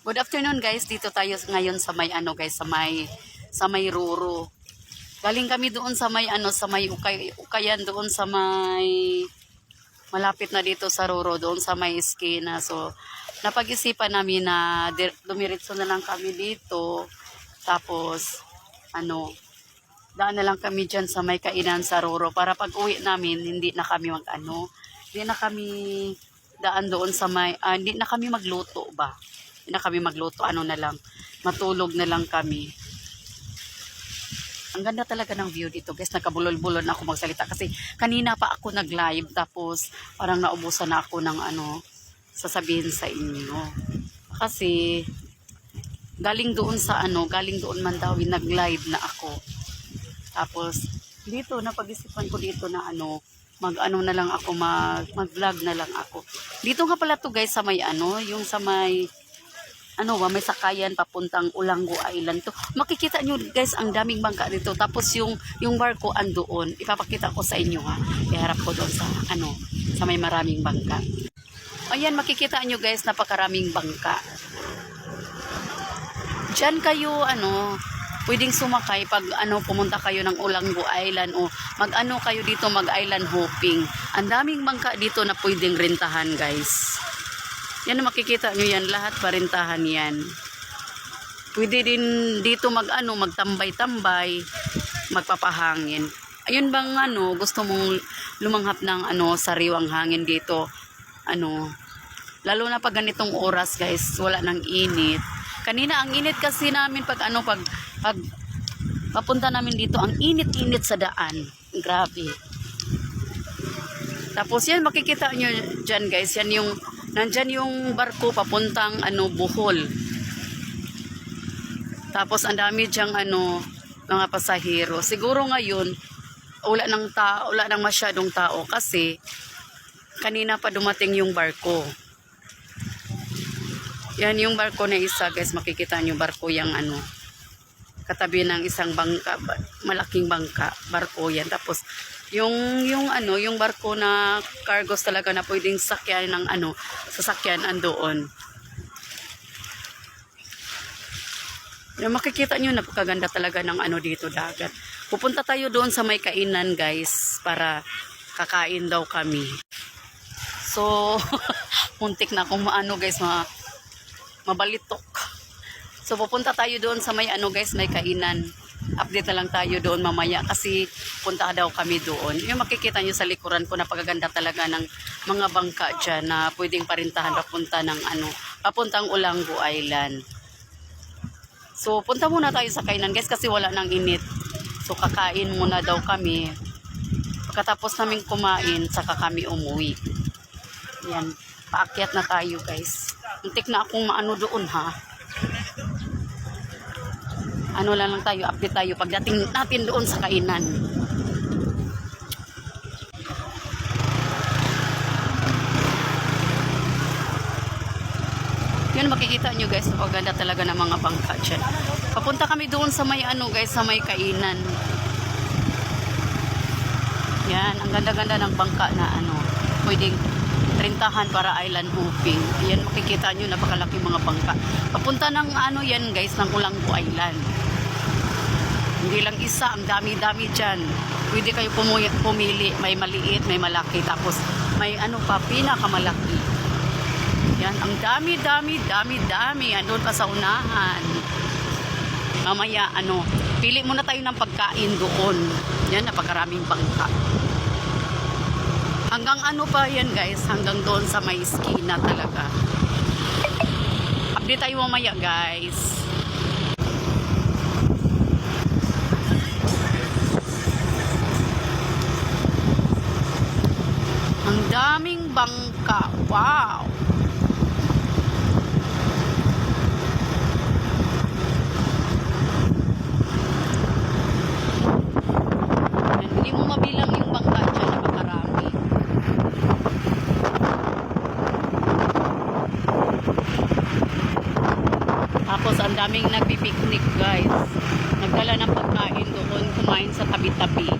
Good afternoon guys. Dito tayo ngayon sa may ano guys, sa may sa may Ruro. Galing kami doon sa may ano, sa may Ukay, Ukayan doon sa may malapit na dito sa Ruro, doon sa may eskina. So, napag-isipan namin na dumiretso na lang kami dito. Tapos, ano, daan na lang kami dyan sa may kainan sa Ruro para pag uwi namin, hindi na kami mag ano, hindi na kami daan doon sa may, ah, hindi na kami magluto ba? Na kami magluto, ano na lang, matulog na lang kami. Ang ganda talaga ng view dito guys, nagkabulol-bulol na ako magsalita kasi kanina pa ako nag-live tapos parang naubusan na ako ng ano, sasabihin sa inyo. Kasi galing doon sa ano, galing doon man daw nag-live na ako. Tapos dito napag-isipan ko dito na ano, mag-ano na lang ako, mag, mag-vlog na lang ako. Dito nga pala to guys sa may ano, yung sa may ano ba, may sakayan papuntang Ulango Island to. Makikita nyo guys, ang daming bangka dito. Tapos yung, yung barko andoon. Ipapakita ko sa inyo ha. Iharap ko doon sa, ano, sa may maraming bangka. Ayan, makikita nyo guys, napakaraming bangka. Diyan kayo, ano, pwedeng sumakay pag ano pumunta kayo ng Ulango Island o mag-ano kayo dito mag-island hopping. Ang daming bangka dito na pwedeng rentahan, guys. Yan makikita nyo yan, lahat parintahan yan. Pwede din dito mag-ano, magtambay-tambay, magpapahangin. Ayun bang ano, gusto mong lumanghap ng ano, sariwang hangin dito. Ano, lalo na pag ganitong oras guys, wala nang init. Kanina ang init kasi namin pag ano, pag, pag papunta namin dito, ang init-init sa daan. Grabe. Tapos yan, makikita nyo dyan guys, yan yung, nandyan yung barko papuntang ano, Bohol. Tapos ang dami diyang ano, mga pasahero. Siguro ngayon, wala nang tao, wala nang masyadong tao kasi kanina pa dumating yung barko. Yan yung barko na isa, guys, makikita nyo barko yung ano, katabi ng isang bangka, ba- malaking bangka, barko yan. Tapos, yung, yung ano, yung barko na cargos talaga na pwedeng sakyan ng ano, sasakyan andoon. Yung makikita nyo, napakaganda talaga ng ano dito dagat. Pupunta tayo doon sa may kainan guys, para kakain daw kami. So, muntik na akong maano guys, ma mabalitok. So pupunta tayo doon sa may ano guys, may kainan. Update na lang tayo doon mamaya kasi punta daw kami doon. Yung makikita nyo sa likuran ko, napakaganda talaga ng mga bangka dyan na pwedeng parintahan papunta ng ano, papuntang Ulango Island. So punta muna tayo sa kainan guys kasi wala nang init. So kakain muna daw kami. Pagkatapos namin kumain, saka kami umuwi. Yan, paakyat na tayo guys. Muntik na akong maano doon ha. Ano lang lang tayo, update tayo pagdating natin doon sa kainan. Yun makikita nyo guys, napaganda talaga ng mga bangka dyan. Papunta kami doon sa may ano guys, sa may kainan. Yan, ang ganda-ganda ng bangka na ano, pwedeng rentahan para island hopping. Yan makikita nyo, napakalaki mga bangka. Papunta ng ano yan guys, ng Ulango Island. Hindi lang isa, ang dami-dami dyan. Pwede kayo pumili, may maliit, may malaki, tapos may ano pa, pinakamalaki. Yan, ang dami, dami, dami, dami. Andun pa sa unahan. Mamaya, ano, pili muna tayo ng pagkain doon. Yan, napakaraming bangka. Hanggang ano pa yan guys, hanggang doon sa may skina talaga. Update tayo mamaya guys. Ang daming bangka. Wow! Hindi mo mabilang yung bangka dyan, napakarami. Tapos ang daming nagpipiknik guys. Nagdala ng pagkain doon, kumain sa tabi-tabi.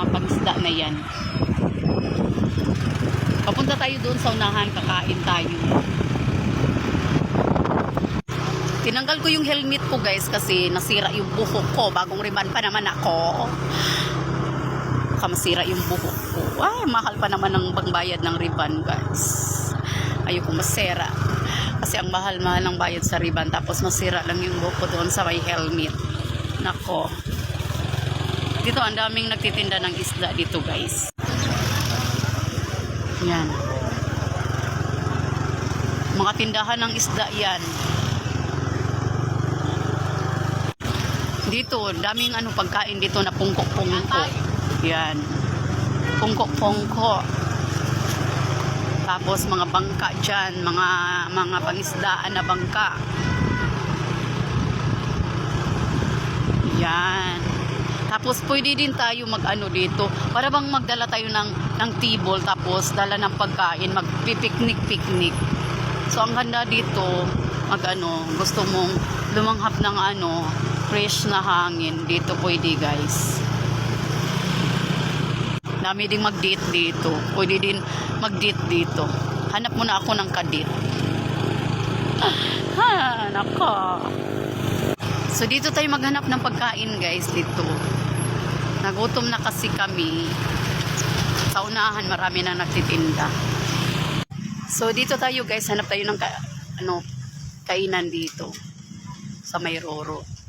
Mga pangisda na yan. Papunta tayo doon sa unahan, kakain tayo. Tinanggal ko yung helmet ko guys kasi nasira yung buhok ko. Bagong riban pa naman ako. Baka masira yung buhok ko. Ay, mahal pa naman ng pangbayad ng riban guys. Ayoko masira. Kasi ang mahal-mahal ng bayad sa riban. Tapos masira lang yung buhok ko doon sa may helmet. Nako. Dito ang daming nagtitinda ng isda dito guys. Yan. Mga tindahan ng isda yan. Dito, daming ano pagkain dito na pungkok-pungko. Yan. Pungkok-pungko. Tapos mga bangka dyan, mga, mga pangisdaan na bangka. Yan. Tapos pwede din tayo mag-ano dito. Para bang magdala tayo ng, ng table tapos dala ng pagkain, magpipiknik-piknik. So ang ganda dito, mag ano, gusto mong lumanghap ng ano, fresh na hangin. Dito pwede guys. Dami ding mag-date dito. Pwede din mag-date dito. Hanap muna ako ng kadate. Ha, nako. So dito tayo maghanap ng pagkain guys dito. Nagutom na kasi kami. Sa unahan marami na nagtitinda. So dito tayo guys, hanap tayo ng ka, ano kainan dito sa Mayroro.